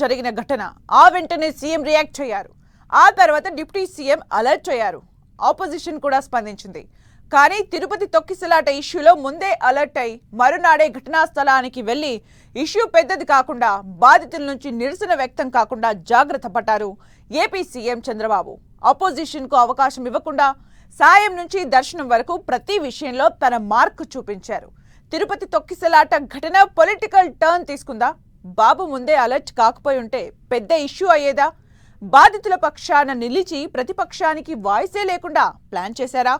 జరిగిన ఘటన. ఆ వెంటనే సీఎం రియాక్ట్ అయ్యారు. ఆ తర్వాత డిప్యూటీ సీఎం అలర్ట్ అయ్యారు. ఆపోజిషన్ కూడా స్పందించింది. కానీ తిరుపతి తొక్కిసలాట ఇష్యూలో ముందే అలర్ట్ అయి మరునాడే ఘటనా స్థలానికి వెళ్ళి ఇష్యూ పెద్దది కాకుండా బాధితుల నుంచి నిరసన వ్యక్తం కాకుండా జాగ్రత్త పడ్డారు ఏపీ సీఎం చంద్రబాబు. ఆపోజిషన్కు అవకాశం ఇవ్వకుండా సాయం నుంచి దర్శనం వరకు ప్రతి విషయంలో తన మార్క్ చూపించారు. తిరుపతి తొక్కిసలాట ఘటన పొలిటికల్ టర్న్ తీసుకుందా? బాబు ముందే అలర్ట్ కాకపోయి ఉంటే పెద్ద ఇష్యూ అయ్యేదా? బాధితుల పక్షాన నిలిచి ప్రతిపక్షానికి వాయిసే లేకుండా ప్లాన్ చేశారా?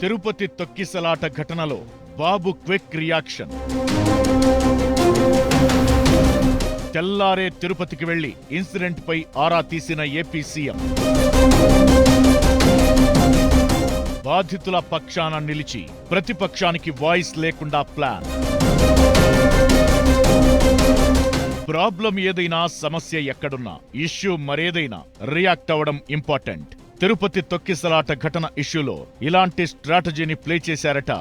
తిరుపతి తొక్కిసలాట ఘటనలో బాబు క్విక్ రియాక్షన్. తెల్లారే తిరుపతికి వెళ్ళి ఇన్సిడెంట్ పై ఆరా తీసిన ఏపీ సీఎం. బాధితుల పక్షాన నిలిచి ప్రతిపక్షానికి వాయిస్ లేకుండా ప్లాన్. ప్రాబ్లం ఏదైనా సమస్య ఎక్కడున్నా ఇష్యూ మరేదైనా రియాక్ట్ అవ్వడం ఇంపార్టెంట్. తిరుపతి తొక్కిసలాట ఘటన ఇష్యూలో ఇలాంటి స్ట్రాటజీని ప్లే చేశారట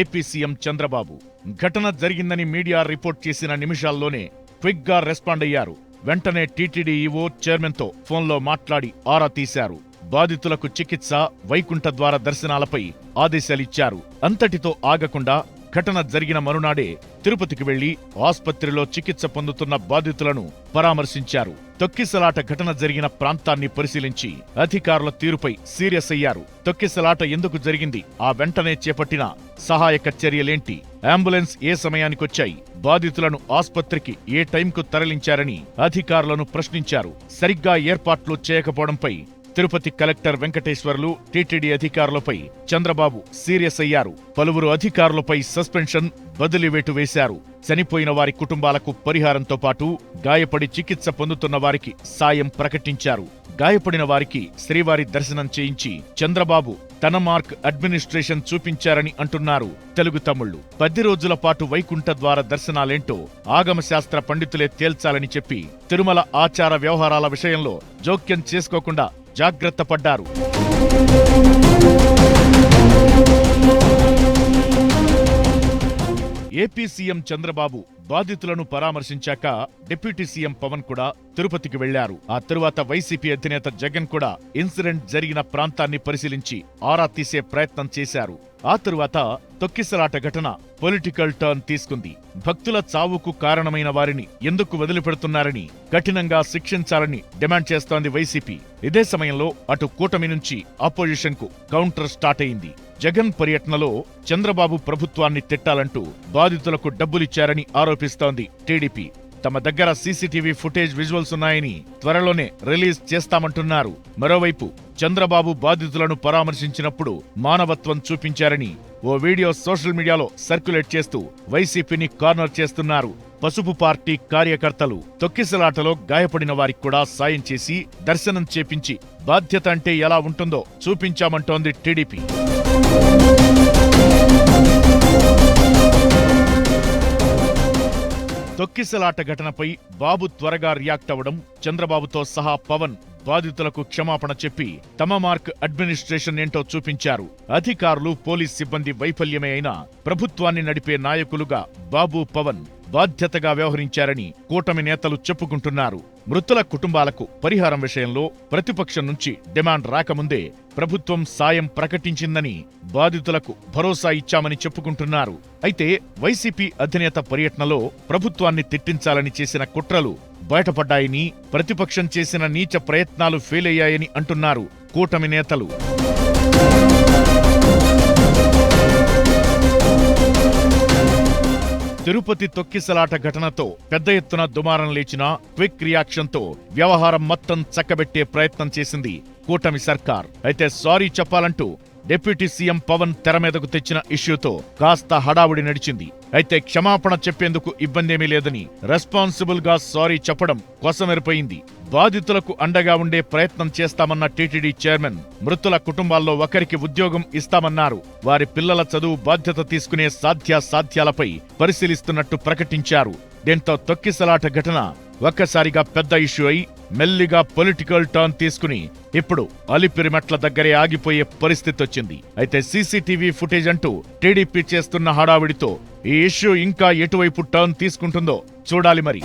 ఏపీ సీఎం చంద్రబాబు. ఘటన జరిగిందని మీడియా రిపోర్ట్ చేసిన నిమిషాల్లోనే క్విక్గా రెస్పాండ్ అయ్యారు. వెంటనే టీటీడీ ఈవో చైర్మన్తో ఫోన్లో మాట్లాడి ఆరా తీశారు. బాధితులకు చికిత్స వైకుంఠ ద్వార దర్శనాలపై ఆదేశాలిచ్చారు. అంతటితో ఆగకుండా ఘటన జరిగిన మరునాడే తిరుపతికి వెళ్ళి ఆసుపత్రిలో చికిత్స పొందుతున్న బాధితులను పరామర్శించారు. తొక్కిసలాట ఘటన జరిగిన ప్రాంతాన్ని పరిశీలించి అధికారుల తీరుపై సీరియస్ అయ్యారు. తొక్కిసలాట ఎందుకు జరిగింది? ఆ వెంటనే చేపట్టిన సహాయక చర్యలేంటి అంబులెన్స్ ఏ సమయానికొచ్చాయి? బాధితులను ఆస్పత్రికి ఏ టైంకు తరలించారని అధికారులను ప్రశ్నించారు. సరిగ్గా ఏర్పాట్లు చేయకపోవడంపై తిరుపతి కలెక్టర్ వెంకటేశ్వర్లు టీటీడీ అధికారులపై చంద్రబాబు సీరియస్ అయ్యారు. పలువురు అధికారులపై సస్పెన్షన్ బదిలీవేటు వేశారు. చనిపోయిన వారి కుటుంబాలకు పరిహారంతో పాటు గాయపడి చికిత్స పొందుతున్న వారికి సాయం ప్రకటించారు. గాయపడిన వారికి శ్రీవారి దర్శనం చేయించి చంద్రబాబు తన మార్క్ అడ్మినిస్ట్రేషన్ చూపించారని అంటున్నారు తెలుగు తమ్ముళ్ళు పది రోజుల పాటు వైకుంఠ ద్వార దర్శనాలేంటో ఆగమశాస్త్ర పండితులే తేల్చాలని చెప్పి తిరుమల ఆచార వ్యవహారాల విషయంలో జోక్యం చేసుకోకుండా జాగ్రత్త పడ్డారు. ఏపీ సీఎం చంద్రబాబు బాధితులను పరామర్శించాక డిప్యూటీ సీఎం పవన్ కూడా తిరుపతికి వెళ్ళారు. ఆ తరువాత వైసీపీ అధినేత జగన్ కూడా ఇన్సిడెంట్ జరిగిన ప్రాంతాన్ని పరిశీలించి ఆరా తీసే ప్రయత్నం చేశారు. ఆ తరువాత తొక్కిసలాట ఘటన పొలిటికల్ టర్న్ తీసుకుంది. భక్తుల చావుకు కారణమైన వారిని ఎందుకు వదిలిపెడుతున్నారని కఠినంగా శిక్షించాలని డిమాండ్ చేస్తోంది వైసీపీ. ఇదే సమయంలో అటు కూటమి నుంచి అపోజిషన్కు కౌంటర్ స్టార్ట్ అయింది. జగన్ పర్యటనలో చంద్రబాబు ప్రభుత్వాన్ని తిట్టాలంటూ బాధితులకు డబ్బులిచ్చారని ఆరోపిస్తోంది టీడీపీ. తమ దగ్గర సీసీటీవీ ఫుటేజ్ విజువల్స్ ఉన్నాయని త్వరలోనే రిలీజ్ చేస్తామంటున్నారు. మరోవైపు చంద్రబాబు బాధితులను పరామర్శించినప్పుడు మానవత్వం చూపించారని ఓ వీడియో సోషల్ మీడియాలో సర్క్యులేట్ చేస్తూ వైసీపీని కార్నర్ చేస్తున్నారు. పసుపు పార్టీ కార్యకర్తలు తొక్కిసలాటలో గాయపడిన వారికి కూడా సాయం చేసి దర్శనం చేపించి బాధ్యత అంటే ఎలా ఉంటుందో చూపించామంటోంది టీడీపీ. తొక్కిసలాట ఘటనపై బాబు త్వరగా రియాక్ట్ అవ్వడం చంద్రబాబుతో సహా పవన్ బాధితులకు క్షమాపణ చెప్పి తమ మార్క్ అడ్మినిస్ట్రేషన్ ఏంటో చూపించారు. అధికారులు పోలీస్ సిబ్బంది వైఫల్యమే అయినా ప్రభుత్వాన్ని నడిపే నాయకులుగా బాబు పవన్ బాధ్యతగా వ్యవహరించారని కూటమి నేతలు చెప్పుకుంటున్నారు. మృతుల కుటుంబాలకు పరిహారం విషయంలో ప్రతిపక్షం నుంచి డిమాండ్ రాకముందే ప్రభుత్వం సాయం ప్రకటించిందని బాధితులకు భరోసా ఇచ్చామని చెప్పుకుంటున్నారు. అయితే వైసీపీ అధినేత పర్యటనలో ప్రభుత్వాన్ని తిట్టించాలని చేసిన కుట్రలు బయటపడ్డాయని ప్రతిపక్షం చేసిన నీచ ప్రయత్నాలు ఫెయిల్ అయ్యాయని అంటున్నారు కూటమి నేతలు. తిరుపతి తొక్కిసలాట ఘటనతో పెద్ద ఎత్తున దుమారం లేచిన క్విక్ రియాక్షన్తో వ్యవహారం మొత్తం చక్కబెట్టే ప్రయత్నం చేసింది కూటమి సర్కార్. అయితే సారీ చెప్పాలంటూ డిప్యూటీ సీఎం పవన్ తెర మీదకు తెచ్చిన ఇష్యూతో కాస్త హడావుడి నడిచింది. అయితే క్షమాపణ చెప్పేందుకు ఇబ్బందేమీ లేదని రెస్పాన్సిబుల్గా సారీ చెప్పడం కొసమెరిపోయింది. బాధితులకు అండగా ఉండే ప్రయత్నం చేస్తామన్న టీటీడీ చైర్మన్ మృతుల కుటుంబాల్లో ఒకరికి ఉద్యోగం ఇస్తామన్నారు. వారి పిల్లల చదువు బాధ్యత తీసుకునే సాధ్యాసాధ్యాలపై పరిశీలిస్తున్నట్టు ప్రకటించారు. దీంతో తొక్కిసలాట ఘటన ఒక్కసారిగా పెద్ద ఇష్యూ అయి మెల్లిగా పొలిటికల్ టర్న్ తీసుకుని ఇప్పుడు అలిపిరిమెట్ల దగ్గరే ఆగిపోయే పరిస్థితి వచ్చింది. అయితే సీసీటీవీ ఫుటేజ్ అంటూ టీడీపీ చేస్తున్న హడావిడితో ఈ ఇష్యూ ఇంకా ఎటువైపు టర్న్ తీసుకుంటుందో చూడాలి మరి.